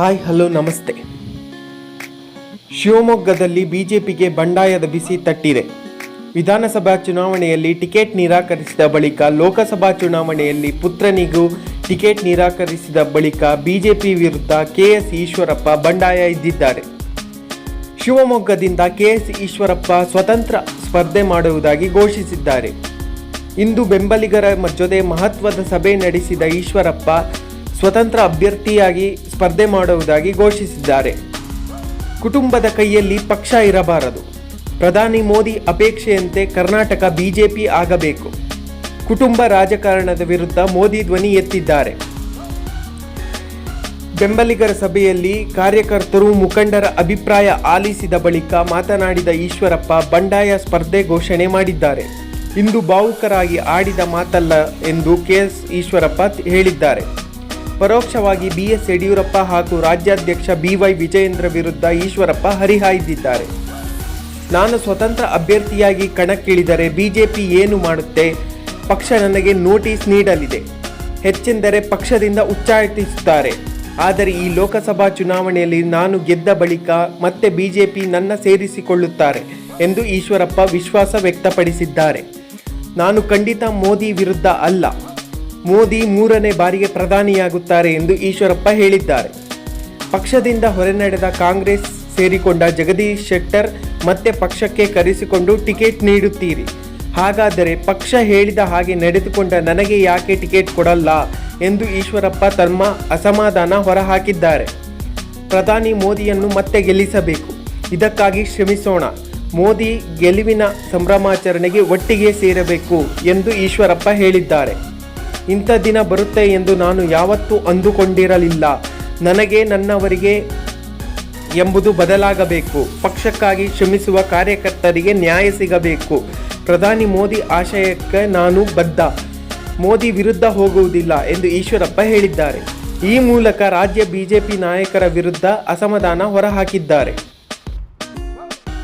Hi, hello, ನಮಸ್ತೆ. ಶಿವಮೊಗ್ಗದಲ್ಲಿ ಬಿಜೆಪಿಗೆ ಬಂಡಾಯದ ಬಿಸಿ ತಟ್ಟಿದೆ. ವಿಧಾನಸಭಾ ಚುನಾವಣೆಯಲ್ಲಿ ಟಿಕೆಟ್ ನಿರಾಕರಿಸಿದ ಬಳಿಕ ಲೋಕಸಭಾ ಚುನಾವಣೆಯಲ್ಲಿ ಪುತ್ರನಿಗೂ ಟಿಕೆಟ್ ನಿರಾಕರಿಸಿದ ಬಳಿಕ ಬಿಜೆಪಿ ವಿರುದ್ಧ ಕೆಎಸ್ ಈಶ್ವರಪ್ಪ ಬಂಡಾಯ ಇದ್ದಿದ್ದಾರೆ. ಶಿವಮೊಗ್ಗದಿಂದ ಕೆಎಸ್ ಈಶ್ವರಪ್ಪ ಸ್ವತಂತ್ರ ಸ್ಪರ್ಧೆ ಮಾಡುವುದಾಗಿ ಘೋಷಿಸಿದ್ದಾರೆ. ಇಂದು ಬೆಂಬಲಿಗರ ಜೊತೆ ಮಹತ್ವದ ಸಭೆ ನಡೆಸಿದ ಈಶ್ವರಪ್ಪ ಸ್ವತಂತ್ರ ಅಭ್ಯರ್ಥಿಯಾಗಿ ಸ್ಪರ್ಧೆ ಮಾಡುವುದಾಗಿ ಘೋಷಿಸಿದ್ದಾರೆ. ಕುಟುಂಬದ ಕೈಯಲ್ಲಿ ಪಕ್ಷ ಇರಬಾರದು. ಪ್ರಧಾನಿ ಮೋದಿ ಅಪೇಕ್ಷೆಯಂತೆ ಕರ್ನಾಟಕ ಬಿಜೆಪಿ ಆಗಬೇಕು. ಕುಟುಂಬ ರಾಜಕಾರಣದ ವಿರುದ್ಧ ಮೋದಿ ಧ್ವನಿ ಎತ್ತಿದ್ದಾರೆ. ಬೆಂಬಲಿಗರ ಸಭೆಯಲ್ಲಿ ಕಾರ್ಯಕರ್ತರು ಮುಖಂಡರ ಅಭಿಪ್ರಾಯ ಆಲಿಸಿದ ಬಳಿಕ ಮಾತನಾಡಿದ ಈಶ್ವರಪ್ಪ, ಬಂಡಾಯ ಸ್ಪರ್ಧೆ ಘೋಷಣೆ ಮಾಡಿದ್ದಾರೆ. ಇಂದು ಭಾವುಕರಾಗಿ ಆಡಿದ ಮಾತಲ್ಲ ಎಂದು ಕೆಎಸ್ ಈಶ್ವರಪ್ಪ ಹೇಳಿದ್ದಾರೆ. ಪರೋಕ್ಷವಾಗಿ ಬಿಎಸ್ ಯಡಿಯೂರಪ್ಪ ಹಾಗೂ ರಾಜ್ಯಾಧ್ಯಕ್ಷ ಬಿವೈ ವಿಜಯೇಂದ್ರ ವಿರುದ್ಧ ಈಶ್ವರಪ್ಪ ಹರಿಹಾಯ್ದಿದ್ದಾರೆ. ನಾನು ಸ್ವತಂತ್ರ ಅಭ್ಯರ್ಥಿಯಾಗಿ ಕಣಕ್ಕಿಳಿದರೆ ಬಿಜೆಪಿ ಏನು ಮಾಡುತ್ತೆ? ಪಕ್ಷ ನನಗೆ ನೋಟಿಸ್ ನೀಡಲಿದೆ. ಹೆಚ್ಚೆಂದರೆ ಪಕ್ಷದಿಂದ ಉಚ್ಚಾಟಿಸುತ್ತಾರೆ. ಆದರೆ ಈ ಲೋಕಸಭಾ ಚುನಾವಣೆಯಲ್ಲಿ ನಾನು ಗೆದ್ದ ಬಳಿಕ ಮತ್ತೆ ಬಿಜೆಪಿ ನನ್ನ ಸೇರಿಸಿಕೊಳ್ಳುತ್ತಾರೆ ಎಂದು ಈಶ್ವರಪ್ಪ ವಿಶ್ವಾಸ ವ್ಯಕ್ತಪಡಿಸಿದ್ದಾರೆ. ನಾನು ಖಂಡಿತ ಮೋದಿ ವಿರುದ್ಧ ಅಲ್ಲ. ಮೋದಿ ಮೂರನೇ ಬಾರಿಗೆ ಪ್ರಧಾನಿಯಾಗುತ್ತಾರೆ ಎಂದು ಈಶ್ವರಪ್ಪ ಹೇಳಿದ್ದಾರೆ. ಪಕ್ಷದಿಂದ ಹೊರನಡೆದ ಕಾಂಗ್ರೆಸ್ ಸೇರಿಕೊಂಡ ಜಗದೀಶ್ ಶೆಟ್ಟರ್ ಮತ್ತೆ ಪಕ್ಷಕ್ಕೆ ಕರೆಸಿಕೊಂಡು ಟಿಕೆಟ್ ನೀಡುತ್ತೀರಿ. ಹಾಗಾದರೆ ಪಕ್ಷ ಹೇಳಿದ ಹಾಗೆ ನಡೆದುಕೊಂಡ ನನಗೆ ಯಾಕೆ ಟಿಕೆಟ್ ಕೊಡಲ್ಲ ಎಂದು ಈಶ್ವರಪ್ಪ ತಮ್ಮ ಅಸಮಾಧಾನ ಹೊರಹಾಕಿದ್ದಾರೆ. ಪ್ರಧಾನಿ ಮೋದಿಯನ್ನು ಮತ್ತೆ ಗೆಲ್ಲಿಸಬೇಕು. ಇದಕ್ಕಾಗಿ ಶ್ರಮಿಸೋಣ. ಮೋದಿ ಗೆಲುವಿನ ಸಂಭ್ರಮಾಚರಣೆಗೆ ಒಟ್ಟಿಗೆ ಸೇರಬೇಕು ಎಂದು ಈಶ್ವರಪ್ಪ ಹೇಳಿದ್ದಾರೆ. ಇಂಥ ದಿನ ಬರುತ್ತೆ ಎಂದು ನಾನು ಯಾವತ್ತೂ ಅಂದುಕೊಂಡಿರಲಿಲ್ಲ. ನನಗೆ ನನ್ನವರಿಗೆ ಎಂಬುದು ಬದಲಾಗಬೇಕು. ಪಕ್ಷಕ್ಕಾಗಿ ಶ್ರಮಿಸುವ ಕಾರ್ಯಕರ್ತರಿಗೆ ನ್ಯಾಯ ಸಿಗಬೇಕು. ಪ್ರಧಾನಿ ಮೋದಿ ಆಶಯಕ್ಕೆ ನಾನು ಬದ್ಧ. ಮೋದಿ ವಿರುದ್ಧ ಹೋಗುವುದಿಲ್ಲ ಎಂದು ಈಶ್ವರಪ್ಪ ಹೇಳಿದ್ದಾರೆ. ಈ ಮೂಲಕ ರಾಜ್ಯ ಬಿಜೆಪಿ ನಾಯಕರ ವಿರುದ್ಧ ಅಸಮಾಧಾನ ಹೊರಹಾಕಿದ್ದಾರೆ.